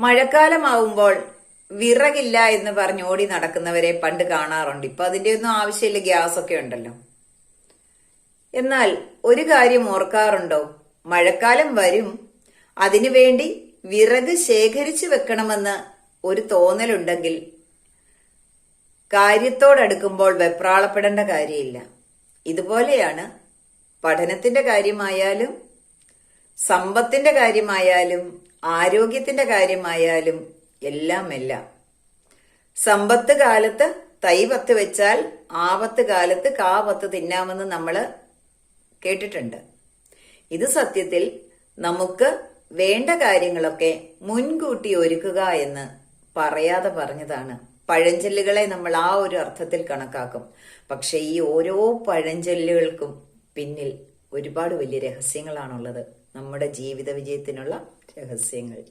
മഴക്കാലമാവുമ്പോൾ വിറകില്ല എന്ന് പറഞ്ഞ് ഓടി നടക്കുന്നവരെ പണ്ട് കാണാറുണ്ട്. ഇപ്പൊ അതിന്റെ ഒന്നും ആവശ്യമില്ല ഗ്യാസ് ഒക്കെ ഉണ്ടല്ലോ. എന്നാൽ ഒരു കാര്യം ഓർക്കാറുണ്ടോ? മഴക്കാലം വരും അതിനുവേണ്ടി വിറക് ശേഖരിച്ചു വെക്കണമെന്ന് ഒരു തോന്നലുണ്ടെങ്കിൽ കാര്യത്തോടടുക്കുമ്പോൾ വെപ്രാളപ്പെടേണ്ട കാര്യമില്ല. ഇതുപോലെയാണ് പഠനത്തിന്റെ കാര്യമായാലും സമ്പത്തിന്റെ കാര്യമായാലും ആരോഗ്യത്തിന്റെ കാര്യമായാലും എല്ലാം എല്ലാം. സമ്പത്ത് കാലത്ത് തൈ പത്ത് വെച്ചാൽ ആപത്ത് കാലത്ത് കാ പത്ത് തിന്നാമെന്ന് നമ്മൾ കേട്ടിട്ടുണ്ട്. ഇത് സത്യത്തിൽ നമുക്ക് വേണ്ട കാര്യങ്ങളൊക്കെ മുൻകൂട്ടി ഒരുക്കുക എന്ന് പറയാതെ പറഞ്ഞതാണ്. പഴഞ്ചൊല്ലുകളെ നമ്മൾ ആ ഒരു അർത്ഥത്തിൽ കണക്കാക്കും. പക്ഷേ ഈ ഓരോ പഴഞ്ചൊല്ലുകൾക്കും പിന്നിൽ ഒരുപാട് വലിയ രഹസ്യങ്ങളാണുള്ളത്. നമ്മുടെ ജീവിത വിജയത്തിനുള്ള രഹസ്യങ്ങൾ.